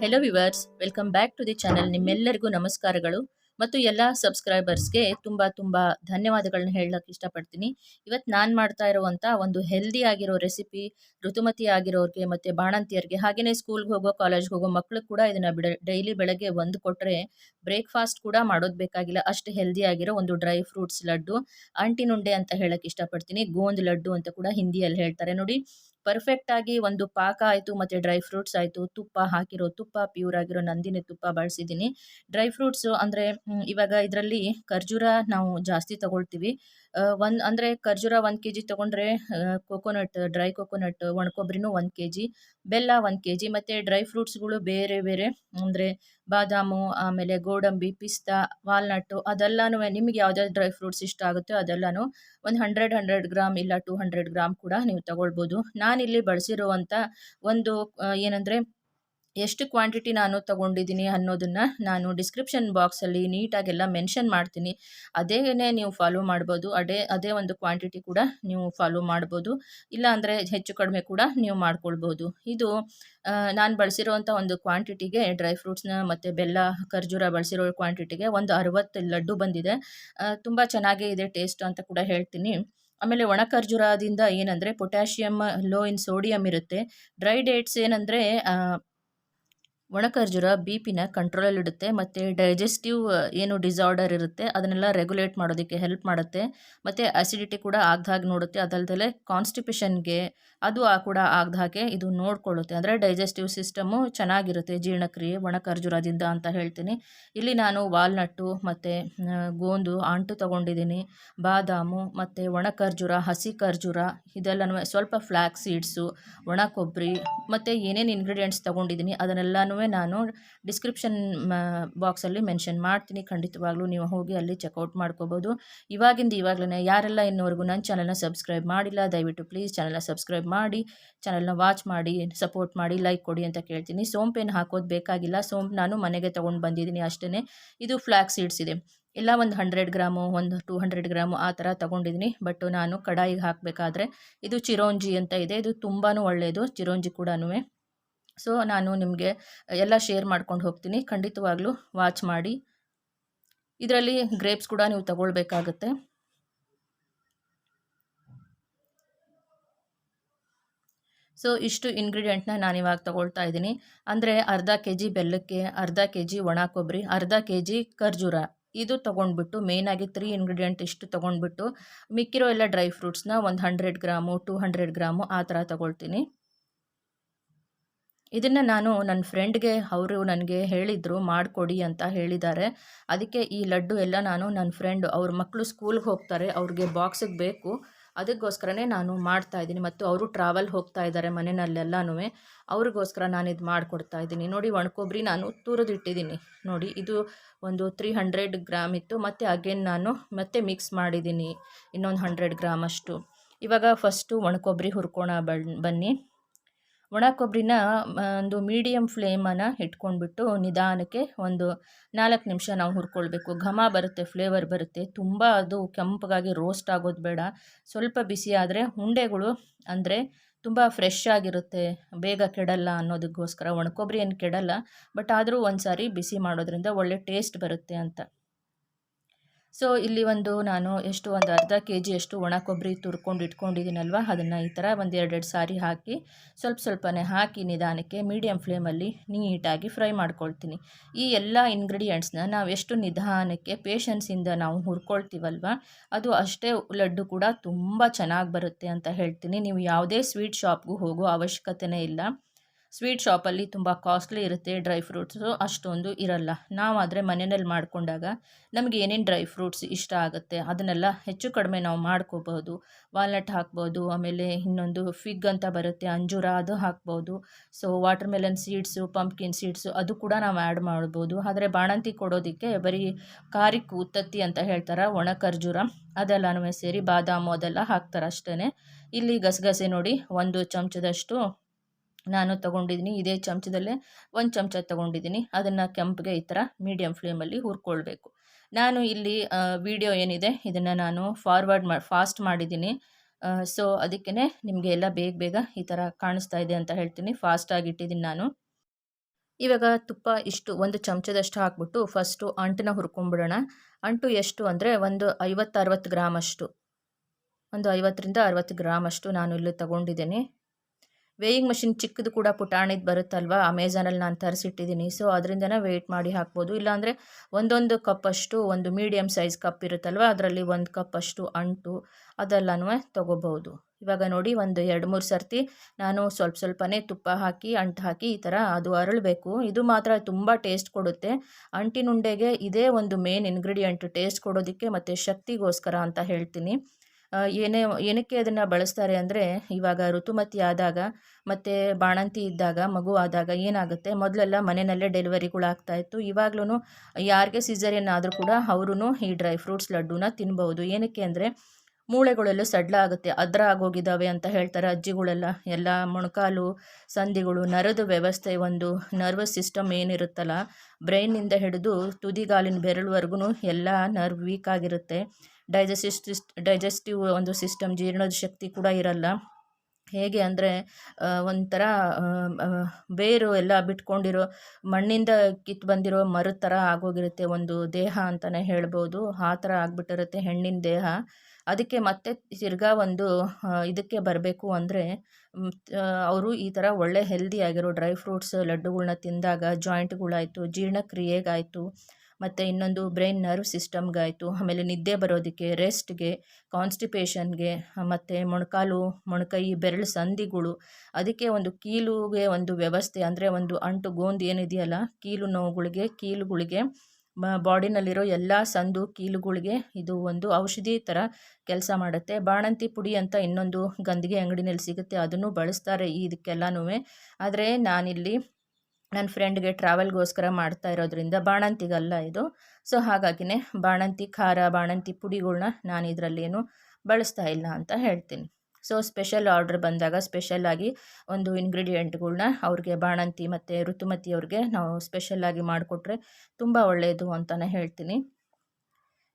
Hello viewers welcome back to the channel ನಿಮ್ಮೆಲ್ಲರಿಗೂ ನಮಸ್ಕಾರಗಳು ಮತ್ತು ಎಲ್ಲ ಸಬ್ಸ್ಕ್ರೈಬರ್ಸ್ಗೆ ತುಂಬ ತುಂಬ ಧನ್ಯವಾದಗಳನ್ನ ಹೇಳಕ್ಕೆ ಇಷ್ಟಪಡ್ತೀನಿ. ಇವತ್ತು ನಾನು ಮಾಡ್ತಾ ಇರುವಂಥ ಒಂದು ಹೆಲ್ದಿ ಆಗಿರೋ ರೆಸಿಪಿ ಋತುಮತಿ ಆಗಿರೋರಿಗೆ ಮತ್ತು ಬಾಣಂತಿಯರಿಗೆ ಹಾಗೆಯೇ ಸ್ಕೂಲ್ಗೆ ಹೋಗೋ ಕಾಲೇಜ್ಗೆ ಹೋಗೋ ಮಕ್ಕಳು ಕೂಡ ಇದನ್ನು ಬಿಡ ಡೈಲಿ ಬೆಳಗ್ಗೆ ಒಂದು ಕೊಟ್ಟರೆ ಬ್ರೇಕ್ಫಾಸ್ಟ್ ಕೂಡ ಮಾಡೋದು ಬೇಕಾಗಿಲ್ಲ. ಅಷ್ಟು ಹೆಲ್ದಿ ಆಗಿರೋ ಒಂದು ಡ್ರೈ ಫ್ರೂಟ್ಸ್ ಲಡ್ಡು ಅಂಟಿನುಂಡೆ ಅಂತ ಹೇಳಕ್ಕೆ ಇಷ್ಟಪಡ್ತೀನಿ. ಗೋಂದ್ ಲಡ್ಡು ಅಂತ ಕೂಡ ಹಿಂದಿಯಲ್ಲಿ ಹೇಳ್ತಾರೆ. ನೋಡಿ ಪರ್ಫೆಕ್ಟ್ ಆಗಿ ಒಂದು ಪಾಕ ಆಯಿತು ಮತ್ತು ಡ್ರೈ ಫ್ರೂಟ್ಸ್ ಆಯಿತು. ತುಪ್ಪ ಹಾಕಿರೋ ತುಪ್ಪ ಪ್ಯೂರ್ ಆಗಿರೋ ನಂದಿನಿ ತುಪ್ಪ ಬಳಸಿದ್ದೀನಿ. ಡ್ರೈ ಫ್ರೂಟ್ಸು ಅಂದರೆ ಇವಾಗ ಇದರಲ್ಲಿ ಖರ್ಜೂರ ನಾವು ಜಾಸ್ತಿ ತಗೊಳ್ತೀವಿ. ಒಂದು ಅಂದರೆ ಖರ್ಜೂರ ಒಂದು ಕೆ ಜಿ ತೊಗೊಂಡ್ರೆ ಕೊಕೊನಟ್ ಡ್ರೈ ಕೊಕೊನಟ್ ಒಣಕೊಬ್ಬರಿನೂ ಒಂದು ಕೆ ಜಿ ಬೆಲ್ಲ ಒಂದು ಕೆ ಜಿ ಮತ್ತು ಡ್ರೈ ಫ್ರೂಟ್ಸ್ಗಳು ಬೇರೆ ಬೇರೆ, ಅಂದರೆ ಬಾದಾಮು, ಆಮೇಲೆ ಗೋಡಂಬಿ, ಪಿಸ್ತಾ, ವಾಲ್ನಟ್ಟು ಅದೆಲ್ಲನೂ ನಿಮಗೆ ಯಾವ್ದಾದ್ರು ಡ್ರೈ ಫ್ರೂಟ್ಸ್ ಇಷ್ಟ ಆಗುತ್ತೆ ಅದೆಲ್ಲನೂ ಒಂದು ಹಂಡ್ರೆಡ್ ಹಂಡ್ರೆಡ್ ಗ್ರಾಮ್ ಇಲ್ಲ ಟೂ ಹಂಡ್ರೆಡ್ ಗ್ರಾಮ್ ಕೂಡ ನೀವು ತಗೊಳ್ಬೋದು. ನಾನಿಲ್ಲಿ ಬಳಸಿರುವಂತ ಒಂದು ಏನಂದರೆ ಎಷ್ಟು ಕ್ವಾಂಟಿಟಿ ನಾನು ತಗೊಂಡಿದ್ದೀನಿ ಅನ್ನೋದನ್ನು ನಾನು ಡಿಸ್ಕ್ರಿಪ್ಷನ್ ಬಾಕ್ಸಲ್ಲಿ ನೀಟಾಗೆಲ್ಲ ಮೆನ್ಷನ್ ಮಾಡ್ತೀನಿ. ಅದೇನೇ ನೀವು ಫಾಲೋ ಮಾಡ್ಬೋದು. ಅದೇ ಅದೇ ಒಂದು ಕ್ವಾಂಟಿಟಿ ಕೂಡ ನೀವು ಫಾಲೋ ಮಾಡ್ಬೋದು. ಇಲ್ಲ ಅಂದರೆ ಹೆಚ್ಚು ಕಡಿಮೆ ಕೂಡ ನೀವು ಮಾಡ್ಕೊಳ್ಬೋದು. ಇದು ನಾನು ಬಳಸಿರೋವಂಥ ಒಂದು ಕ್ವಾಂಟಿಟಿಗೆ ಡ್ರೈ ಫ್ರೂಟ್ಸ್ನ ಮತ್ತು ಬೆಲ್ಲ, ಖರ್ಜೂರ ಬಳಸಿರೋ ಕ್ವಾಂಟಿಟಿಗೆ ಒಂದು ಅರವತ್ತು ಲಡ್ಡು ಬಂದಿದೆ. ತುಂಬ ಚೆನ್ನಾಗೇ ಇದೆ ಟೇಸ್ಟ್ ಅಂತ ಕೂಡ ಹೇಳ್ತೀನಿ. ಆಮೇಲೆ ಒಣ ಖರ್ಜೂರದಿಂದ ಏನಂದರೆ ಪೊಟ್ಯಾಷಿಯಮ್ ಲೋ ಇನ್ ಸೋಡಿಯಂ ಇರುತ್ತೆ. ಡ್ರೈ ಡೇಟ್ಸ್ ಏನಂದರೆ ಒಣ ಖರ್ಜೂರ ಬಿ ಪಿನ ಕಂಟ್ರೋಲಲ್ಲಿಡುತ್ತೆ ಮತ್ತು ಡೈಜೆಸ್ಟಿವ್ ಏನು ಡಿಸಾರ್ಡರ್ ಇರುತ್ತೆ, ಅದನ್ನೆಲ್ಲ ರೆಗ್ಯುಲೇಟ್ ಮಾಡೋದಕ್ಕೆ ಹೆಲ್ಪ್ ಮಾಡುತ್ತೆ. ಮತ್ತು ಅಸಿಡಿಟಿ ಕೂಡ ಆಗ್ದ ಹಾಗೆ ನೋಡುತ್ತೆ. ಅದಲ್ದಲೆ ಕಾನ್ಸ್ಟಿಪೇಷನ್ಗೆ ಅದು ಆ ಕೂಡ ಆಗ್ದ ಹಾಗೆ ಇದು ನೋಡ್ಕೊಳ್ಳುತ್ತೆ. ಅಂದರೆ ಡೈಜೆಸ್ಟಿವ್ ಸಿಸ್ಟಮು ಚೆನ್ನಾಗಿರುತ್ತೆ ಜೀರ್ಣಕ್ರಿಯೆ ಒಣ ಖರ್ಜೂರದಿಂದ ಅಂತ ಹೇಳ್ತೀನಿ. ಇಲ್ಲಿ ನಾನು ವಾಲ್ನಟ್ಟು ಮತ್ತು ಗೋಂದು, ಅಂಟು ತೊಗೊಂಡಿದ್ದೀನಿ. ಬಾದಾಮು, ಮತ್ತು ಒಣ ಖರ್ಜೂರ ಹಸಿ ಖರ್ಜೂರ ಇದೆಲ್ಲನೂ ಸ್ವಲ್ಪ ಫ್ಲ್ಯಾಕ್ ಸೀಡ್ಸು ಒಣ ಕೊಬ್ಬರಿ, ಮತ್ತು ಏನೇನು ಇಂಗ್ರೀಡಿಯೆಂಟ್ಸ್ ತೊಗೊಂಡಿದ್ದೀನಿ ಅದನ್ನೆಲ್ಲನೂ ನಾನು ಡಿಸ್ಕ್ರಿಪ್ಷನ್ ಬಾಕ್ಸಲ್ಲಿ ಮೆನ್ಷನ್ ಮಾಡ್ತೀನಿ. ಖಂಡಿತವಾಗ್ಲೂ ನೀವು ಹೋಗಿ ಅಲ್ಲಿ ಚೆಕ್ಔಟ್ ಮಾಡ್ಕೋಬೋದು. ಇವಾಗಿಂದ ಇವಾಗಲೇ ಯಾರೆಲ್ಲ ಇನ್ನೂವರೆಗೂ ನನ್ನ ಚಾನಲ್ನ ಸಬ್ಸ್ಕ್ರೈಬ್ ಮಾಡಿಲ್ಲ, ದಯವಿಟ್ಟು ಪ್ಲೀಸ್ ಚಾನಲ್ನ ಸಬ್ಸ್ಕ್ರೈಬ್ ಮಾಡಿ ಚಾನಲ್ನ ವಾಚ್ ಮಾಡಿ ಸಪೋರ್ಟ್ ಮಾಡಿ ಲೈಕ್ ಕೊಡಿ ಅಂತ ಕೇಳ್ತೀನಿ. ಸೋಂಪೇನು ಹಾಕೋದು ಬೇಕಾಗಿಲ್ಲ. ಸೋಂಪು ನಾನು ಮನೆಗೆ ತೊಗೊಂಡು ಬಂದಿದ್ದೀನಿ ಅಷ್ಟೇ ಇದು ಫ್ಲ್ಯಾಕ್ ಸೀಡ್ಸ್ ಇದೆ. ಇಲ್ಲ ಒಂದು ಹಂಡ್ರೆಡ್ ಗ್ರಾಮು, ಒಂದು ಟೂ ಹಂಡ್ರೆಡ್ ಗ್ರಾಮು ಆ ಥರ ತೊಗೊಂಡಿದ್ದೀನಿ. ಬಟ್ ನಾನು ಕಡಾಯಿಗೆ ಹಾಕಬೇಕಾದ್ರೆ ಇದು ಚಿರೋಂಜಿ ಅಂತ ಇದೆ. ಇದು ತುಂಬಾ ಒಳ್ಳೆಯದು ಚಿರೋಂಜಿ ಕೂಡ ಸೊ ನಾನು ನಿಮಗೆ ಎಲ್ಲ ಶೇರ್ ಮಾಡ್ಕೊಂಡು ಹೋಗ್ತೀನಿ. ಖಂಡಿತವಾಗ್ಲೂ ವಾಚ್ ಮಾಡಿ. ಇದರಲ್ಲಿ ಗ್ರೇಪ್ಸ್ ಕೂಡ ನೀವು ತಗೊಳ್ಬೇಕಾಗತ್ತೆ. ಸೊ, ಇಷ್ಟು ಇಂಗ್ರೀಡಿಯೆಂಟ್ನ ನಾನು ತಗೊಳ್ತಾ ತೊಗೊಳ್ತಾ ಇದ್ದೀನಿ. ಅಂದರೆ ಅರ್ಧ ಕೆ ಜಿ ಬೆಲ್ಲಕ್ಕೆ, ಅರ್ಧ ಕೆ ಜಿ ಒಣ ಕೊಬ್ಬರಿ ಅರ್ಧ ಕೆ ಜಿ ಖರ್ಜೂರ. ಇದು ತೊಗೊಂಡ್ಬಿಟ್ಟು ಮೇಯ್ನಾಗಿ ತ್ರೀ ಇಂಗ್ರೀಡಿಯೆಂಟ್ ಇಷ್ಟು ತೊಗೊಂಡ್ಬಿಟ್ಟು ಮಿಕ್ಕಿರೋ ಎಲ್ಲ ಡ್ರೈ ಫ್ರೂಟ್ಸ್ನ ಒಂದು hundred gram two hundred gram ಆ ಥರ ತೊಗೊಳ್ತೀನಿ. ಇದನ್ನು ನಾನು ನನ್ನ ಫ್ರೆಂಡ್ಗೆ ಅವರು ನನಗೆ ಹೇಳಿದರು, ಮಾಡಿಕೊಡಿ ಅಂತ ಹೇಳಿದ್ದಾರೆ. ಅದಕ್ಕೆ ಈ ಲಡ್ಡು ಎಲ್ಲ ನಾನು ನನ್ನ ಫ್ರೆಂಡ್ ಅವ್ರ ಮಕ್ಕಳು ಸ್ಕೂಲ್ಗೆ ಹೋಗ್ತಾರೆ, ಅವ್ರಿಗೆ ಬಾಕ್ಸಿಗೆ ಬೇಕು. ಅದಕ್ಕೋಸ್ಕರನೇ ನಾನು ಮಾಡ್ತಾ ಇದ್ದೀನಿ ಮತ್ತು ಅವರು ಟ್ರಾವೆಲ್ ಹೋಗ್ತಾ ಇದ್ದಾರೆ ಮನೆಯಲ್ಲೆಲ್ಲನೂ ಅವ್ರಿಗೋಸ್ಕರ ನಾನು ಇದು ಮಾಡಿಕೊಡ್ತಾ ಇದ್ದೀನಿ. ನೋಡಿ ಒಣಕೊಬ್ಬರಿ ನಾನು ತುರಿದಿಟ್ಟಿದ್ದೀನಿ. ನೋಡಿ, ಇದು ಒಂದು ತ್ರೀ ಹಂಡ್ರೆಡ್ ಗ್ರಾಮ್ ಇತ್ತು. ಮತ್ತು ಅಗೇನ್ ನಾನು ಮತ್ತೆ ಮಿಕ್ಸ್ ಮಾಡಿದ್ದೀನಿ. ಇನ್ನೊಂದು ಹಂಡ್ರೆಡ್ ಗ್ರಾಮ್ ಅಷ್ಟು. ಇವಾಗ ಫಸ್ಟು ಒಣಕೊಬ್ಬರಿ ಹುರ್ಕೋಣ ಬನ್ನಿ. ಒಣ ಕೊಬ್ಬರಿನ ಒಂದು ಮೀಡಿಯಮ್ ಫ್ಲೇಮನ್ನು ಇಟ್ಕೊಂಡ್ಬಿಟ್ಟು ನಿಧಾನಕ್ಕೆ ಒಂದು ನಾಲ್ಕು ನಿಮಿಷ ನಾವು ಹುರ್ಕೊಳ್ಬೇಕು. ಘಮ ಬರುತ್ತೆ, ಫ್ಲೇವರ್ ಬರುತ್ತೆ. ತುಂಬ ಅದು ಕೆಂಪಗಾಗಿ ರೋಸ್ಟ್ ಆಗೋದು ಬೇಡ. ಸ್ವಲ್ಪ ಬಿಸಿ ಆದರೆ ಉಂಡೆಗಳು ಅಂದರೆ ತುಂಬ ಫ್ರೆಶ್ ಆಗಿರುತ್ತೆ. ಬೇಗ ಕೆಡಲ್ಲ ಅನ್ನೋದಕ್ಕೋಸ್ಕರ ಒಣಕೊಬ್ಬರಿ ಏನು ಕೆಡಲ್ಲ, ಬಟ್ ಆದರೂ ಒಂದು ಸಾರಿ ಬಿಸಿ ಮಾಡೋದ್ರಿಂದ ಒಳ್ಳೆ ಟೇಸ್ಟ್ ಬರುತ್ತೆ ಅಂತ. ಸೊ ಇಲ್ಲಿ ಒಂದು ನಾನು ಎಷ್ಟು ಒಂದು ಅರ್ಧ ಕೆ ಜಿಯಷ್ಟು ಒಣ ಕೊಬ್ಬರಿ ತುರ್ಕೊಂಡು ಇಟ್ಕೊಂಡಿದ್ದೀನಲ್ವ? ಅದನ್ನು ಈ ಥರ ಒಂದು ಎರಡೆರಡು ಸಾರಿ ಹಾಕಿ, ಸ್ವಲ್ಪ ಸ್ವಲ್ಪನೇ ಹಾಕಿ ನಿಧಾನಕ್ಕೆ ಮೀಡಿಯಮ್ ಫ್ಲೇಮಲ್ಲಿ ನೀಟಾಗಿ ಫ್ರೈ ಮಾಡ್ಕೊಳ್ತೀನಿ. ಈ ಎಲ್ಲ ಇಂಗ್ರೀಡಿಯೆಂಟ್ಸ್ನ ನಾವು ಎಷ್ಟು ನಿಧಾನಕ್ಕೆ ಪೇಷನ್ಸಿಂದ ನಾವು ಹುರ್ಕೊಳ್ತೀವಲ್ವ? ಅದು ಅಷ್ಟೇ ಲಡ್ಡು ಕೂಡ ತುಂಬ ಚೆನ್ನಾಗಿ ಬರುತ್ತೆ ಅಂತ ಹೇಳ್ತೀನಿ. ನೀವು ಯಾವುದೇ ಸ್ವೀಟ್ ಶಾಪ್ಗೂ ಹೋಗೋ ಅವಶ್ಯಕತೆನೇ ಇಲ್ಲ. ಸ್ವೀಟ್ ಶಾಪಲ್ಲಿ ತುಂಬ ಕಾಸ್ಟ್ಲಿ ಇರುತ್ತೆ ಡ್ರೈ ಫ್ರೂಟ್ಸು ಅಷ್ಟೊಂದು ಇರಲ್ಲ. ನಾವಾದರೆ ಮನೆಯಲ್ಲಿ ಮಾಡಿಕೊಂಡಾಗ ನಮಗೆ ಏನೇನು ಡ್ರೈ ಫ್ರೂಟ್ಸ್ ಇಷ್ಟ ಆಗುತ್ತೆ ಅದನ್ನೆಲ್ಲ ಹೆಚ್ಚು ಕಡಿಮೆ ನಾವು ಮಾಡ್ಕೋಬಹುದು ವಾಲ್ನಟ್ ಹಾಕ್ಬೋದು, ಆಮೇಲೆ ಇನ್ನೊಂದು ಫಿಗ್ ಅಂತ ಬರುತ್ತೆ, ಅಂಜೂರ ಅದು ಹಾಕ್ಬೋದು. So watermelon seeds, pumpkin seeds ಅದು ಕೂಡ ನಾವು ಆ್ಯಡ್ ಮಾಡ್ಬೋದು. ಆದರೆ ಬಾಣಂತಿ ಕೊಡೋದಕ್ಕೆ ಬರೀ ಕಾರಿಕ್ ಉತ್ತತ್ತಿ ಅಂತ ಹೇಳ್ತಾರೆ ಒಣ ಖರ್ಜೂರ ಅದೆಲ್ಲನೂ ಸೇರಿ ಬಾದಾಮು ಅದೆಲ್ಲ ಹಾಕ್ತಾರೆ ಅಷ್ಟೇ ಇಲ್ಲಿ ಗಸಗಸೆ ನೋಡಿ ಒಂದು ಚಮಚದಷ್ಟು ನಾನು ತಗೊಂಡಿದ್ದೀನಿ, ಇದೇ ಚಮಚದಲ್ಲೇ ಒಂದು ಚಮಚ ತಗೊಂಡಿದ್ದೀನಿ. ಅದನ್ನು ಕೆಂಪಿಗೆ ಈ ಥರ ಮೀಡಿಯಮ್ ಫ್ಲೇಮಲ್ಲಿ ಹುರ್ಕೊಳ್ಬೇಕು. ನಾನು ಇಲ್ಲಿ ವಿಡಿಯೋ ಏನಿದೆ, ಇದನ್ನು ನಾನು ಫಾರ್ವರ್ಡ್ ಮಾ ಫಾಸ್ಟ್ ಮಾಡಿದ್ದೀನಿ. ಸೊ ಅದಕ್ಕೇ ನಿಮಗೆ ಎಲ್ಲ ಬೇಗ ಬೇಗ ಈ ಥರ ಕಾಣಿಸ್ತಾ ಇದೆ ಅಂತ ಹೇಳ್ತೀನಿ. ಫಾಸ್ಟಾಗಿ ಇಟ್ಟಿದ್ದೀನಿ ನಾನು. ಇವಾಗ ತುಪ್ಪ ಇಷ್ಟು, ಒಂದು ಚಮಚದಷ್ಟು ಹಾಕ್ಬಿಟ್ಟು ಫಸ್ಟು ಅಂಟನ್ನ ಹುರ್ಕೊಂಬಿಡೋಣ. ಅಂಟು ಎಷ್ಟು ಅಂದರೆ ಒಂದು ಐವತ್ತು ಅರವತ್ತು ಗ್ರಾಮ್ ಅಷ್ಟು ಒಂದು ಐವತ್ತರಿಂದ ಅರವತ್ತು ಗ್ರಾಮ್ ಅಷ್ಟು ನಾನು ಇಲ್ಲಿ ತಗೊಂಡಿದ್ದೀನಿ. ವೇಯಿಂಗ್ ಮಷಿನ್ ಚಿಕ್ಕದು ಕೂಡ ಪುಟಾಣಿದು ಬರುತ್ತಲ್ವ? ಅಮೆಝಾನಲ್ಲಿ ನಾನು ತರಿಸಿಟ್ಟಿದ್ದೀನಿ ಸೊ, ಅದರಿಂದನೇ ವೆಯ್ಟ್ ಮಾಡಿ ಹಾಕ್ಬೋದು. ಇಲ್ಲಾಂದರೆ ಒಂದೊಂದು ಕಪ್ಪಷ್ಟು, ಒಂದು ಮೀಡಿಯಮ್ ಸೈಜ್ ಕಪ್ ಇರುತ್ತಲ್ವ? ಅದರಲ್ಲಿ ಒಂದು ಕಪ್ಪಷ್ಟು ಅಂಟು ಅದೆಲ್ಲನೂ ತೊಗೋಬೋದು ಇವಾಗ ನೋಡಿ, ಒಂದು ಎರಡು ಮೂರು ಸರ್ತಿ ನಾನು ಸ್ವಲ್ಪ ಸ್ವಲ್ಪನೇ ತುಪ್ಪ ಹಾಕಿ, ಅಂಟು ಹಾಕಿ ಈ ಥರ ಅದು ಅರಳಬೇಕು. ಇದು ಮಾತ್ರ ತುಂಬ ಟೇಸ್ಟ್ ಕೊಡುತ್ತೆ. ಅಂಟಿನುಂಡೆಗೆ ಇದೇ ಒಂದು ಮೇನ್ ಇಂಗ್ರೀಡಿಯೆಂಟ್ ಟೇಸ್ಟ್ ಕೊಡೋದಕ್ಕೆ ಮತ್ತು ಶಕ್ತಿಗೋಸ್ಕರ ಅಂತ ಹೇಳ್ತೀನಿ. ಏನೇ, ಏನಕ್ಕೆ ಅದನ್ನು ಬಳಸ್ತಾರೆ ಅಂದರೆ ಇವಾಗ ಋತುಮತಿ ಆದಾಗ ಮತ್ತು ಬಾಣಂತಿ ಇದ್ದಾಗ, ಮಗು ಆದಾಗ ಏನಾಗುತ್ತೆ? ಮೊದಲೆಲ್ಲ ಮನೆಯಲ್ಲೇ ಡೆಲಿವರಿಗಳಾಗ್ತಾಯಿತ್ತು ಇವಾಗ್ಲೂ ಯಾರಿಗೆ ಸಿಸರಿಯನ್ ಆದರೂ ಕೂಡ ಅವರು ಈ ಡ್ರೈ ಫ್ರೂಟ್ಸ್ ಲಡ್ಡೂನ ತಿನ್ಬೋದು ಏನಕ್ಕೆ ಅಂದರೆ ಮೂಳೆಗಳೆಲ್ಲ ಸಡ್ಲ ಆಗುತ್ತೆ. ಅದ್ರ ಆಗೋಗಿದ್ದಾವೆ ಅಂತ ಹೇಳ್ತಾರೆ ಅಜ್ಜಿಗಳೆಲ್ಲ. ಎಲ್ಲ ಮೊಣಕಾಲು ಸಂಧಿಗಳು ನರದ ವ್ಯವಸ್ಥೆ, ಒಂದು ನರ್ವಸ್ ಸಿಸ್ಟಮ್ ಏನಿರುತ್ತಲ್ಲ ಬ್ರೈನಿಂದ ಹಿಡಿದು ತುದಿಗಾಲಿನ ಬೆರಳುವರೆಗೂ ಎಲ್ಲ ನರ್ವ್ ವೀಕ್ ಆಗಿರುತ್ತೆ. ಡೈಜೆಸ್ಟಿವ್ ಡೈಜೆಸ್ಟಿವ್ ಒಂದು ಸಿಸ್ಟಮ್ ಜೀರ್ಣದ ಶಕ್ತಿ ಕೂಡ ಇರಲ್ಲ. ಹೇಗೆ ಅಂದರೆ ಒಂಥರ ಬೇರು ಎಲ್ಲ ಬಿಟ್ಕೊಂಡಿರೋ, ಮಣ್ಣಿಂದ ಕಿತ್ತು ಬಂದಿರೋ ಮರದ ಥರ ಆಗೋಗಿರುತ್ತೆ ಒಂದು ದೇಹ ಅಂತಲೇ ಹೇಳ್ಬೋದು. ಆ ಥರ ಆಗಿಬಿಟ್ಟಿರುತ್ತೆ ಹೆಣ್ಣಿನ ದೇಹ. ಅದಕ್ಕೆ ಮತ್ತೆ ತಿರ್ಗಾ ಒಂದು ಇದಕ್ಕೆ ಬರಬೇಕು ಅಂದರೆ ಅವರು ಈ ಥರ ಒಳ್ಳೆ ಹೆಲ್ದಿ ಆಗಿರೋ ಡ್ರೈ ಫ್ರೂಟ್ಸ್ ಲಡ್ಡುಗಳನ್ನ ತಿಂದಾಗ ಜಾಯಿಂಟ್ಗಳಾಯಿತು ಜೀರ್ಣಕ್ರಿಯೆಗಾಯಿತು ಮತ್ತು ಇನ್ನೊಂದು ಬ್ರೈನ್ ನರ್ವ್ ಸಿಸ್ಟಮ್ಗಾಯಿತು. ಆಮೇಲೆ ನಿದ್ದೆ ಬರೋದಕ್ಕೆ, ರೆಸ್ಟ್ಗೆ, ಕಾನ್ಸ್ಟಿಪೇಷನ್ಗೆ, ಮತ್ತು ಮೊಣಕಾಲು, ಮೊಣಕೈ ಬೆರಳು ಸಂಧಿಗಳು. ಅದಕ್ಕೆ ಒಂದು ಕೀಲುಗೆ ಒಂದು ವ್ಯವಸ್ಥೆ ಅಂದರೆ ಒಂದು ಅಂಟು ಗೋಂದು ಏನಿದೆಯಲ್ಲ, ಕೀಲು ನೋವುಗಳಿಗೆ, ಕೀಲುಗಳಿಗೆ ಬಾಡಿನಲ್ಲಿರೋ ಎಲ್ಲ ಸಂದು ಕೀಲುಗಳಿಗೆ ಇದು ಒಂದು ಔಷಧಿ ಥರ ಕೆಲಸ ಮಾಡುತ್ತೆ. ಬಾಣಂತಿ ಪುಡಿ ಅಂತ ಇನ್ನೊಂದು ಗಂದಿಗೆ ಅಂಗಡಿನಲ್ಲಿ ಸಿಗುತ್ತೆ, ಅದನ್ನು ಬಳಸ್ತಾರೆ ಇದಕ್ಕೆಲ್ಲನೂ ಆದರೆ ನಾನಿಲ್ಲಿ ನನ್ನ ಫ್ರೆಂಡ್ಗೆ ಟ್ರಾವೆಲ್ಗೋಸ್ಕರ ಮಾಡ್ತಾ ಇರೋದ್ರಿಂದ ಬಾಣಂತಿಗಲ್ಲ ಇದು. ಸೊ, ಹಾಗಾಗಿನೇ ಬಾಣಂತಿ ಖಾರ, ಬಾಣಂತಿ ಪುಡಿಗಳ್ನ ನಾನು ಇದರಲ್ಲೇನು ಬಳಸ್ತಾ ಇಲ್ಲ ಅಂತ ಹೇಳ್ತೀನಿ. ಸೊ, ಸ್ಪೆಷಲ್ ಆರ್ಡ್ರ್ ಬಂದಾಗ ಸ್ಪೆಷಲ್ಲಾಗಿ ಒಂದು ಇಂಗ್ರೀಡಿಯೆಂಟ್ಗಳ್ನ ಅವ್ರಿಗೆ ಬಾಣಂತಿ ಮತ್ತು ಋತುಮತಿಯವ್ರಿಗೆ ನಾವು ಸ್ಪೆಷಲ್ಲಾಗಿ ಮಾಡಿಕೊಟ್ರೆ ತುಂಬ ಒಳ್ಳೆಯದು ಅಂತಲೇ ಹೇಳ್ತೀನಿ.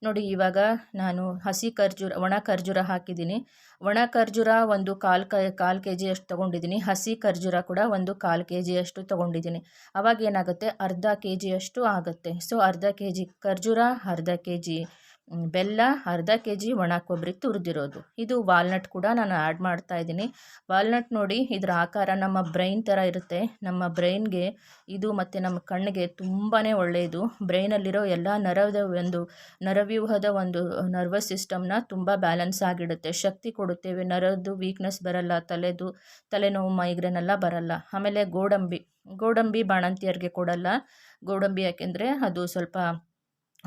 ನೋಡಿ, ಇವಾಗ ನಾನು ಹಸಿ ಖರ್ಜೂರ, ಒಣ ಖರ್ಜೂರ ಹಾಕಿದ್ದೀನಿ. ಒಣ ಖರ್ಜೂರ ಒಂದು ಕಾಲು ಕ, ಕಾಲು ಕೆ ಜಿಯಷ್ಟು ತೊಗೊಂಡಿದ್ದೀನಿ. ಹಸಿ ಖರ್ಜೂರ ಕೂಡ ಒಂದು ಕಾಲು ಕೆ ಜಿಯಷ್ಟು ತೊಗೊಂಡಿದ್ದೀನಿ. ಅವಾಗ ಏನಾಗುತ್ತೆ? ಅರ್ಧ ಕೆ ಜಿಯಷ್ಟು ಆಗುತ್ತೆ. ಸೊ, ಅರ್ಧ ಕೆ ಜಿ ಖರ್ಜೂರ, ಅರ್ಧ ಕೆ ಜಿ ಬೆಲ್ಲ, ಅರ್ಧ ಕೆ ಜಿ ಒಣ ಕೊಬ್ಬರಿ ತುರಿದಿರೋದು. ಇದು ವಾಲ್ನಟ್ ಕೂಡ ನಾನು ಆ್ಯಡ್ ಮಾಡ್ತಾ ಇದ್ದೀನಿ. ವಾಲ್ನಟ್ ನೋಡಿ ಇದರ ಆಕಾರ ನಮ್ಮ ಬ್ರೈನ್ ಥರ ಇರುತ್ತೆ. ನಮ್ಮ ಬ್ರೈನ್ಗೆ ಇದು ಮತ್ತು ನಮ್ಮ ಕಣ್ಣಿಗೆ ತುಂಬಾ ಒಳ್ಳೆಯದು ಬ್ರೈನಲ್ಲಿರೋ ಎಲ್ಲ ನರದ ಒಂದು, ನರವ್ಯೂಹದ ಒಂದು ನರ್ವಸ್ ಸಿಸ್ಟಮ್ನ ತುಂಬ ಬ್ಯಾಲೆನ್ಸ್ ಆಗಿಡುತ್ತೆ. ಶಕ್ತಿ ಕೊಡುತ್ತೇವೆ. ನರದ್ದು ವೀಕ್ನೆಸ್ ಬರಲ್ಲ, ತಲೆದು, ತಲೆನೋವು ಮೈಗ್ರೇನ್ ಎಲ್ಲ ಬರಲ್ಲ. ಆಮೇಲೆ ಗೋಡಂಬಿ. ಗೋಡಂಬಿ ಬಾಣಂತಿಯರಿಗೆ ಕೊಡಲ್ಲ. ಗೋಡಂಬಿ ಯಾಕೆಂದರೆ ಅದು ಸ್ವಲ್ಪ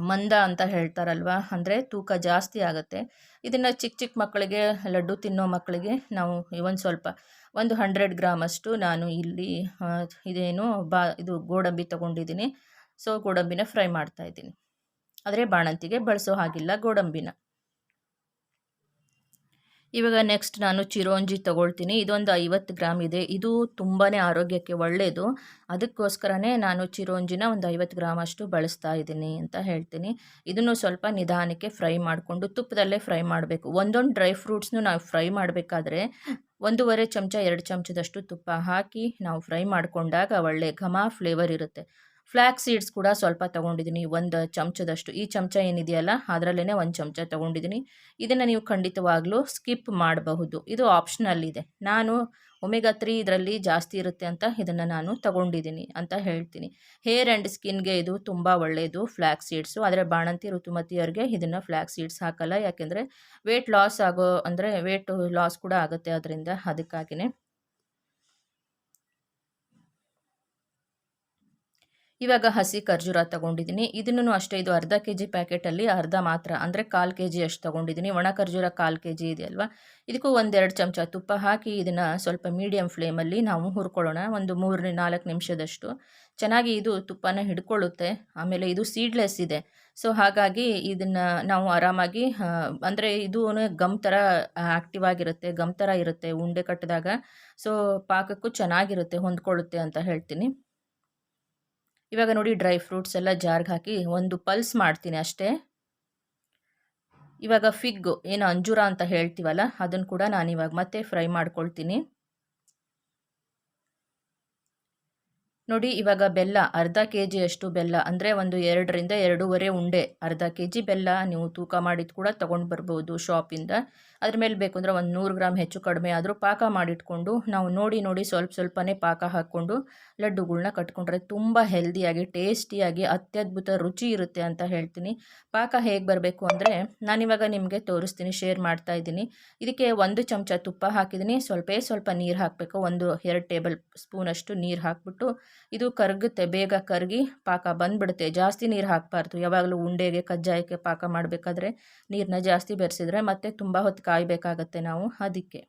ಮಂದ ಅಂತ ಹೇಳ್ತಾರಲ್ವ? ಅಂದರೆ ತೂಕ ಜಾಸ್ತಿ ಆಗುತ್ತೆ. ಇದನ್ನು ಚಿಕ್ಕ ಚಿಕ್ಕ ಮಕ್ಕಳಿಗೆ, ಲಡ್ಡು ತಿನ್ನೋ ಮಕ್ಕಳಿಗೆ ನಾವು ಒಂದು ಸ್ವಲ್ಪ ಒಂದು ಹಂಡ್ರೆಡ್ ಗ್ರಾಮಷ್ಟು ನಾನು ಇಲ್ಲಿ ಇದೇನು ಬಾ, ಇದು ಗೋಡಂಬಿ ತಗೊಂಡಿದ್ದೀನಿ. ಸೊ, ಗೋಡಂಬಿನ ಫ್ರೈ ಮಾಡ್ತಾಯಿದ್ದೀನಿ ಆದರೆ ಬಾಣಂತಿಗೆ ಬಳಸೋ ಹಾಗಿಲ್ಲ ಗೋಡಂಬಿನ. ಇವಾಗ ನೆಕ್ಸ್ಟ್ ನಾನು ಚಿರೋಂಜಿ ತಗೊಳ್ತೀನಿ. ಇದೊಂದು ಐವತ್ತು ಗ್ರಾಮ್ ಇದೆ. ಇದು ತುಂಬಾ ಆರೋಗ್ಯಕ್ಕೆ ಒಳ್ಳೆಯದು ಅದಕ್ಕೋಸ್ಕರನೇ ನಾನು ಚಿರೋಂಜಿನ ಒಂದು ಐವತ್ತು ಗ್ರಾಮ್ ಅಷ್ಟು ಬಳಸ್ತಾ ಇದ್ದೀನಿ ಅಂತ ಹೇಳ್ತೀನಿ. ಇದನ್ನು ಸ್ವಲ್ಪ ನಿಧಾನಕ್ಕೆ ಫ್ರೈ ಮಾಡಿಕೊಂಡು ತುಪ್ಪದಲ್ಲೇ ಫ್ರೈ ಮಾಡಬೇಕು. ಒಂದೊಂದು ಡ್ರೈ ಫ್ರೂಟ್ಸ್ನು ನಾವು ಫ್ರೈ ಮಾಡಬೇಕಾದ್ರೆ ಒಂದೂವರೆ ಚಮಚ, ಎರಡು ಚಮಚದಷ್ಟು ತುಪ್ಪ ಹಾಕಿ ನಾವು ಫ್ರೈ ಮಾಡಿಕೊಂಡಾಗ ಒಳ್ಳೆ ಘಮ ಫ್ಲೇವರ್ ಇರುತ್ತೆ. ಫ್ಲ್ಯಾಕ್ ಸೀಡ್ಸ್ ಕೂಡ ಸ್ವಲ್ಪ ತೊಗೊಂಡಿದ್ದೀನಿ ಒಂದು ಚಮಚದಷ್ಟು. ಈ ಚಮಚ ಏನಿದೆಯಲ್ಲ ಅದರಲ್ಲೇ ಒಂದು ಚಮಚ ತೊಗೊಂಡಿದ್ದೀನಿ ಇದನ್ನು ನೀವು ಖಂಡಿತವಾಗ್ಲೂ ಸ್ಕಿಪ್ ಮಾಡಬಹುದು. ಇದು ಆಪ್ಷನಲ್ ಇದೆ. ನಾನು ಒಮೆಗಾ ತ್ರೀ ಇದರಲ್ಲಿ ಜಾಸ್ತಿ ಇರುತ್ತೆ ಅಂತ ಇದನ್ನು ನಾನು ತಗೊಂಡಿದ್ದೀನಿ ಅಂತ ಹೇಳ್ತೀನಿ. ಹೇರ್ ಆ್ಯಂಡ್ ಸ್ಕಿನ್ಗೆ ಇದು ತುಂಬ ಒಳ್ಳೆಯದು ಫ್ಲ್ಯಾಕ್ ಸೀಡ್ಸು ಆದರೆ ಬಾಣಂತಿ ಋತುಮತಿಯವ್ರಿಗೆ ಇದನ್ನು ಫ್ಲ್ಯಾಕ್ ಸೀಡ್ಸ್ ಹಾಕಲ್ಲ. ಯಾಕೆಂದರೆ ವೇಟ್ ಲಾಸ್ ಆಗೋ, ಅಂದರೆ ವೇಟ್ ಲಾಸ್ ಕೂಡ ಆಗುತ್ತೆ. ಅದರಿಂದ ಅದಕ್ಕಾಗಿಯೇ ಇವಾಗ ಹಸಿ ಖರ್ಜೂರ ತಗೊಂಡಿದ್ದೀನಿ. ಇದನ್ನು ಅಷ್ಟೇ, ಇದು ಅರ್ಧ ಕೆ ಜಿ ಪ್ಯಾಕೆಟಲ್ಲಿ ಅರ್ಧ ಮಾತ್ರ, ಅಂದರೆ ಕಾಲು ಕೆ ಜಿ ಅಷ್ಟು ತೊಗೊಂಡಿದ್ದೀನಿ. ಒಣ ಖರ್ಜೂರ ಕಾಲು ಕೆ ಜಿ ಅಲ್ವಾ? ಇದಕ್ಕೂ ಒಂದೆರಡು ಚಮಚ ತುಪ್ಪ ಹಾಕಿ ಇದನ್ನು ಸ್ವಲ್ಪ ಮೀಡಿಯಮ್ ಫ್ಲೇಮಲ್ಲಿ ನಾವು ಹುರ್ಕೊಳ್ಳೋಣ. ಒಂದು ಮೂರನೇ ನಾಲ್ಕು ನಿಮಿಷದಷ್ಟು. ಚೆನ್ನಾಗಿ ಇದು ತುಪ್ಪನ ಹಿಡ್ಕೊಳ್ಳುತ್ತೆ. ಆಮೇಲೆ ಇದು ಸೀಡ್ಲೆಸ್ ಇದೆ. ಸೊ ಹಾಗಾಗಿ ಇದನ್ನು ನಾವು ಆರಾಮಾಗಿ ಅಂದರೆ ಇದು ಗಮ್ ಥರ ಆ್ಯಕ್ಟಿವ್ ಆಗಿರುತ್ತೆ, ಗಮ್ ಥರ ಇರುತ್ತೆ, ಉಂಡೆ ಕಟ್ಟಿದಾಗ. ಸೊ ಪಾಕಕ್ಕೂ ಚೆನ್ನಾಗಿರುತ್ತೆ, ಹೊಂದ್ಕೊಳ್ಳುತ್ತೆ ಅಂತ ಹೇಳ್ತೀನಿ. ಇವಾಗ ನೋಡಿ ಡ್ರೈ ಫ್ರೂಟ್ಸ್ ಎಲ್ಲ ಜಾರ್ಗೆ ಹಾಕಿ ಒಂದು ಪಲ್ಸ್ ಮಾಡ್ತೀನಿ ಅಷ್ಟೇ. ಇವಾಗ ಫಿಗ್ಗು ಏನು ಅಂಜೂರ ಅಂತ ಹೇಳ್ತೀವಲ್ಲ, ಅದನ್ನು ಕೂಡ ನಾನು ಇವಾಗ ಮತ್ತೆ ಫ್ರೈ ಮಾಡ್ಕೊಳ್ತೀನಿ. ನೋಡಿ, ಇವಾಗ ಬೆಲ್ಲ, ಅರ್ಧ ಕೆ ಜಿಯಷ್ಟು ಬೆಲ್ಲ, ಅಂದರೆ ಒಂದು ಎರಡರಿಂದ ಎರಡೂವರೆ ಉಂಡೆ, ಅರ್ಧ ಕೆ ಜಿ ಬೆಲ್ಲ ನೀವು ತೂಕ ಮಾಡಿದ್ದು ಕೂಡ ತೊಗೊಂಡು ಬರ್ಬೋದು ಶಾಪಿಂದ. ಅದ್ರ ಮೇಲೆ ಬೇಕು ಅಂದರೆ ಒಂದು ನೂರು ಗ್ರಾಮ್ ಹೆಚ್ಚು ಕಡಿಮೆ ಆದರೂ ಪಾಕ ಮಾಡಿಟ್ಕೊಂಡು ನಾವು ನೋಡಿ ನೋಡಿ ಸ್ವಲ್ಪ ಸ್ವಲ್ಪನೇ ಪಾಕ ಹಾಕ್ಕೊಂಡು ಲಡ್ಡುಗಳನ್ನ ಕಟ್ಕೊಂಡ್ರೆ ತುಂಬ ಹೆಲ್ದಿಯಾಗಿ, ಟೇಸ್ಟಿಯಾಗಿ, ಅತ್ಯದ್ಭುತ ರುಚಿ ಇರುತ್ತೆ ಅಂತ ಹೇಳ್ತೀನಿ. ಪಾಕ ಹೇಗೆ ಬರಬೇಕು ಅಂದರೆ ನಾನಿವಾಗ ನಿಮಗೆ ತೋರಿಸ್ತೀನಿ, ಶೇರ್ ಮಾಡ್ತಾ ಇದ್ದೀನಿ. ಇದಕ್ಕೆ ಒಂದು ಚಮಚ ತುಪ್ಪ ಹಾಕಿದ್ದೀನಿ. ಸ್ವಲ್ಪ ಸ್ವಲ್ಪ ನೀರು ಹಾಕಬೇಕು. ಒಂದು ಎರಡು ಟೇಬಲ್ ಸ್ಪೂನಷ್ಟು ನೀರು ಹಾಕ್ಬಿಟ್ಟು ಇದು ಕರಗುತ್ತೆ. ಬೇಗ ಕರಗಿ ಪಾಕ ಬಂದ್ಬಿಡುತ್ತೆ. ಜಾಸ್ತಿ ನೀರು ಹಾಕಬಾರ್ದು. ಯಾವಾಗಲೂ ಉಂಡೆಗೆ, ಕಜ್ಜಾಯಕ್ಕೆ ಪಾಕ ಮಾಡಬೇಕಾದ್ರೆ ನೀರನ್ನ ಜಾಸ್ತಿ ಬೆರೆಸಿದ್ರೆ ಮತ್ತೆ ತುಂಬ ಹೊತ್ತು ಕಾಯಬೇಕಾಗತ್ತೆ ನಾವು ಅದಕ್ಕೆ.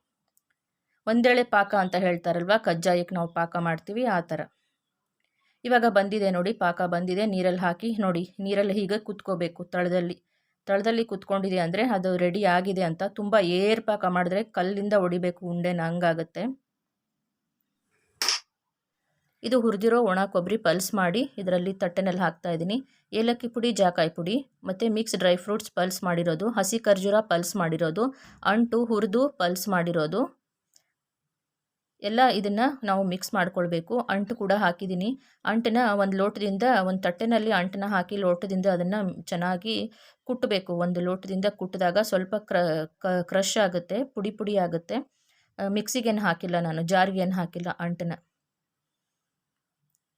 ಒಂದೇಳೆ ಪಾಕ ಅಂತ ಹೇಳ್ತಾರಲ್ವ? ಕಜ್ಜಾಯಕ್ಕೆ ನಾವು ಪಾಕ ಮಾಡ್ತೀವಿ ಆ ಥರ. ಇವಾಗ ಬಂದಿದೆ ನೋಡಿ, ಪಾಕ ಬಂದಿದೆ. ನೀರಲ್ಲಿ ಹಾಕಿ ನೋಡಿ, ನೀರಲ್ಲಿ ಹೀಗೆ ಕುತ್ಕೋಬೇಕು ತಳದಲ್ಲಿ. ತಳದಲ್ಲಿ ಕುತ್ಕೊಂಡಿದೆ ಅಂದರೆ ಅದು ರೆಡಿ ಆಗಿದೆ ಅಂತ. ತುಂಬ ಏರ್ ಪಾಕ ಮಾಡಿದ್ರೆ ಕಲ್ಲಿಂದ ಹೊಡಿಬೇಕು ಉಂಡೆನ ಹಂಗಾಗುತ್ತೆ. ಇದು ಹುರಿದಿರೋ ಒಣ ಕೊಬ್ಬರಿ ಪಲ್ಸ್ ಮಾಡಿ ಇದರಲ್ಲಿ ತಟ್ಟೆನಲ್ಲಿ ಹಾಕ್ತಾ ಇದ್ದೀನಿ. ಏಲಕ್ಕಿ ಪುಡಿ, ಜಾಕಾಯಿ ಪುಡಿ, ಮತ್ತು ಮಿಕ್ಸ್ ಡ್ರೈ ಫ್ರೂಟ್ಸ್ ಪಲ್ಸ್ ಮಾಡಿರೋದು, ಹಸಿ ಖರ್ಜೂರ ಪಲ್ಸ್ ಮಾಡಿರೋದು, ಅಂಟು, ಹುರಿದು ಪಲ್ಸ್ ಮಾಡಿರೋದು. ಎಲ್ಲ ಇದನ್ನು ನಾವು ಮಿಕ್ಸ್ ಮಾಡ್ಕೊಳ್ಬೇಕು. ಅಂಟು ಕೂಡ ಹಾಕಿದ್ದೀನಿ. ಅಂಟನ್ನ ಒಂದು ಲೋಟದಿಂದ, ಒಂದು ತಟ್ಟೆನಲ್ಲಿ ಅಂಟನ್ನ ಹಾಕಿ ಲೋಟದಿಂದ ಅದನ್ನು ಚೆನ್ನಾಗಿ ಕುಟ್ಟಬೇಕು ಒಂದು ಲೋಟದಿಂದ ಕುಟ್ಟಿದಾಗ ಸ್ವಲ್ಪ ಕ್ರ ಕ್ರಶ್ ಆಗುತ್ತೆ, ಪುಡಿ ಪುಡಿ ಆಗುತ್ತೆ. ಮಿಕ್ಸಿಗೇನು ಹಾಕಿಲ್ಲ ನಾನು ಜಾರಿಗೇನು ಹಾಕಿಲ್ಲ ಅಂಟನ್ನ.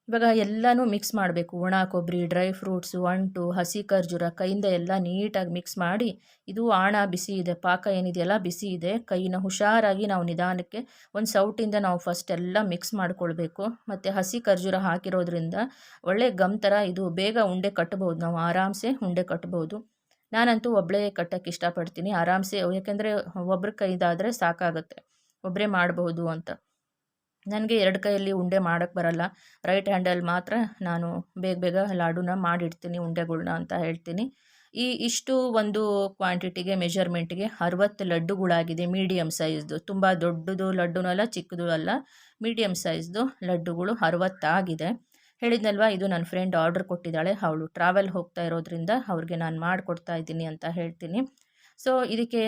ಇವಾಗ ಎಲ್ಲನೂ ಮಿಕ್ಸ್ ಮಾಡಬೇಕು. ಒಣ ಕೊಬ್ಬರಿ ಡ್ರೈ ಫ್ರೂಟ್ಸು ಅಂಟು ಹಸಿ ಖರ್ಜೂರ, ಕೈಯಿಂದ ಎಲ್ಲ ನೀಟಾಗಿ ಮಿಕ್ಸ್ ಮಾಡಿ ಇದು ಆಣ ಬಿಸಿ ಇದೆ, ಪಾಕ ಏನಿದೆಯಲ್ಲ ಬಿಸಿ ಇದೆ. ಕೈನ ಹುಷಾರಾಗಿ ನಾವು ನಿಧಾನಕ್ಕೆ ಒಂದು ಸೌಟಿಂದ ನಾವು ಫಸ್ಟ್ ಎಲ್ಲ ಮಿಕ್ಸ್ ಮಾಡ್ಕೊಳ್ಬೇಕು. ಮತ್ತು ಹಸಿ ಖರ್ಜೂರ ಹಾಕಿರೋದ್ರಿಂದ ಒಳ್ಳೆ ಗಮ್ ಥರ ಇದು ಬೇಗ ಉಂಡೆ ಕಟ್ಬೋದು. ನಾವು ಆರಾಮ್ಸೆ ಉಂಡೆ ಕಟ್ಬೋದು. ನಾನಂತೂ ಒಬ್ಬಳೇ ಕಟ್ಟೋಕ್ಕೆ ಇಷ್ಟಪಡ್ತೀನಿ. ಆರಾಮ್ಸೆ ಯಾಕೆಂದರೆ ಒಬ್ಬರ ಕೈದಾದರೆ ಸಾಕಾಗುತ್ತೆ. ಒಬ್ಬರೇ ಮಾಡಬಹುದು ಅಂತ. ನನಗೆ ಎರಡು ಕೈಯಲ್ಲಿ ಉಂಡೆ ಮಾಡೋಕ್ಕೆ ಬರಲ್ಲ. ರೈಟ್ ಹ್ಯಾಂಡಲ್ಲಿ ಮಾತ್ರ ನಾನು ಬೇಗ ಬೇಗ ಲಾಡುನ ಮಾಡಿಡ್ತೀನಿ, ಉಂಡೆಗಳ್ನ ಅಂತ ಹೇಳ್ತೀನಿ. ಈ ಇಷ್ಟು ಒಂದು ಕ್ವಾಂಟಿಟಿಗೆ ಮೆಜರ್ಮೆಂಟ್ಗೆ ಅರವತ್ತು ಲಡ್ಡುಗಳಾಗಿದೆ ಮೀಡಿಯಮ್ ಸೈಜ್ದು ತುಂಬ ದೊಡ್ಡದು ಲಡ್ಡುನೂ ಅಲ್ಲ, ಚಿಕ್ಕದು ಅಲ್ಲ. ಮೀಡಿಯಮ್ ಸೈಜ್ದು ಲಡ್ಡುಗಳು ಅರವತ್ತಾಗಿದೆ. ಹೇಳಿದ್ನಲ್ವ, ಇದು ನನ್ನ ಫ್ರೆಂಡ್ ಆರ್ಡರ್ ಕೊಟ್ಟಿದ್ದಾಳೆ. ಅವಳು ಟ್ರಾವೆಲ್ ಹೋಗ್ತಾ ಇರೋದ್ರಿಂದ ಅವ್ರಿಗೆ ನಾನು ಮಾಡಿಕೊಡ್ತಾ ಇದ್ದೀನಿ ಅಂತ ಹೇಳ್ತೀನಿ. ಸೊ, ಇದಕ್ಕೆ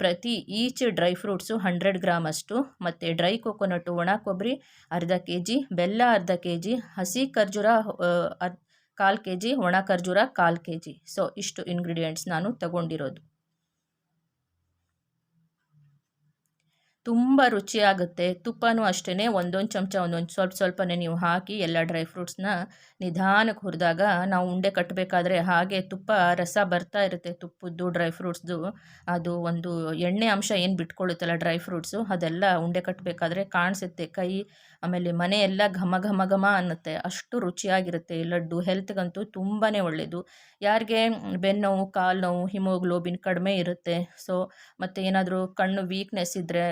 ಪ್ರತಿ each dry fruits hundred gram ಅಷ್ಟು. ಮತ್ತು ಡ್ರೈ ಕೊಕೊನಟ್ಟು, ಒಣ ಕೊಬ್ಬರಿ ಅರ್ಧ ಕೆ ಜಿ ಬೆಲ್ಲ ಅರ್ಧ ಕೆ ಜಿ ಹಸಿ ಖರ್ಜೂರ ಕಾಲು ಕೆ ಜಿ ಒಣ ಖರ್ಜೂರ ಕಾಲು ಕೆ ಜಿ ಸೊ, ಇಷ್ಟು ಇಂಗ್ರೀಡಿಯೆಂಟ್ಸ್ ನಾನು ತಗೊಂಡಿರೋದು. ತುಂಬ ರುಚಿಯಾಗುತ್ತೆ. ತುಪ್ಪನೂ ಅಷ್ಟೇ ಒಂದೊಂದು ಚಮಚ, ಒಂದೊಂದು ಸ್ವಲ್ಪ ಸ್ವಲ್ಪನೇ ನೀವು ಹಾಕಿ ಎಲ್ಲ ಡ್ರೈ ಫ್ರೂಟ್ಸ್ನ ನಿಧಾನಕ್ಕೆ ಹುರಿದಾಗ ನಾವು ಉಂಡೆ ಕಟ್ಟಬೇಕಾದ್ರೆ ಹಾಗೆ ತುಪ್ಪ ರಸ ಬರ್ತಾ ಇರುತ್ತೆ, ತುಪ್ಪದ್ದು ಡ್ರೈ ಫ್ರೂಟ್ಸ್ದು ಅದು ಒಂದು ಎಣ್ಣೆ ಅಂಶ ಏನು ಬಿಟ್ಕೊಳ್ಳುತ್ತಲ್ಲ ಡ್ರೈ ಫ್ರೂಟ್ಸು ಅದೆಲ್ಲ ಉಂಡೆ ಕಟ್ಟಬೇಕಾದ್ರೆ ಕಾಣಿಸುತ್ತೆ. ಕೈ, ಆಮೇಲೆ ಮನೆ ಎಲ್ಲ ಘಮ ಘಮ ಘಮ ಅನ್ನುತ್ತೆ. ಅಷ್ಟು ರುಚಿಯಾಗಿರುತ್ತೆ. ಲಡ್ಡು ಹೆಲ್ತ್ಗಂತೂ ತುಂಬಾ ಒಳ್ಳೆಯದು ಯಾರಿಗೆ ಬೆನ್ನೋವು ಕಾಲು ನೋವು ಹಿಮೋಗ್ಲೋಬಿನ್ ಕಡಿಮೆ ಇರುತ್ತೆ ಸೊ ಮತ್ತು ಏನಾದರೂ ಕಣ್ಣು ವೀಕ್ನೆಸ್ ಇದ್ದರೆ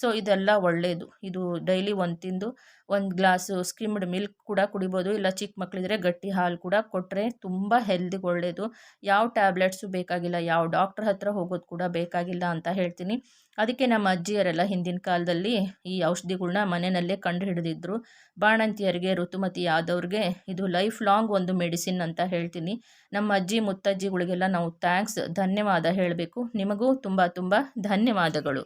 ಸೊ ಇದೆಲ್ಲ ಒಳ್ಳೆಯದು ಇದು ಡೈಲಿ ಒಂದು ತಿಂದು ಒಂದು ಗ್ಲಾಸು ಸ್ಕಿಮ್ಡ್ ಮಿಲ್ಕ್ ಕೂಡ ಕುಡಿಬೋದು, ಇಲ್ಲ ಚಿಕ್ಕ ಮಕ್ಕಳಿದ್ರೆ ಗಟ್ಟಿ ಹಾಲು ಕೂಡ ಕೊಟ್ಟರೆ ತುಂಬ ಹೆಲ್ದಿಗೆ ಒಳ್ಳೆಯದು ಯಾವ ಟ್ಯಾಬ್ಲೆಟ್ಸು ಬೇಕಾಗಿಲ್ಲ, ಯಾವ ಡಾಕ್ಟ್ರ್ ಹತ್ರ ಹೋಗೋದು ಕೂಡ ಬೇಕಾಗಿಲ್ಲ ಅಂತ ಹೇಳ್ತೀನಿ. ಅದಕ್ಕೆ ನಮ್ಮ ಅಜ್ಜಿಯರೆಲ್ಲ ಹಿಂದಿನ ಕಾಲದಲ್ಲಿ ಈ ಔಷಧಿಗಳ್ನ ಮನೆಯಲ್ಲೇ ಕಂಡು ಹಿಡಿದಿದ್ರು. ಬಾಣಂತಿಯರಿಗೆ, ಋತುಮತಿ ಆದವ್ರಿಗೆ ಇದು ಲೈಫ್ ಲಾಂಗ್ ಒಂದು ಮೆಡಿಸಿನ್ ಅಂತ ಹೇಳ್ತೀನಿ. ನಮ್ಮ ಅಜ್ಜಿ ಮುತ್ತಜ್ಜಿಗಳಿಗೆಲ್ಲ ನಾವು ಥ್ಯಾಂಕ್ಸ್ ಧನ್ಯವಾದ ಹೇಳಬೇಕು. ನಿಮಗೂ ತುಂಬ ತುಂಬ ಧನ್ಯವಾದಗಳು.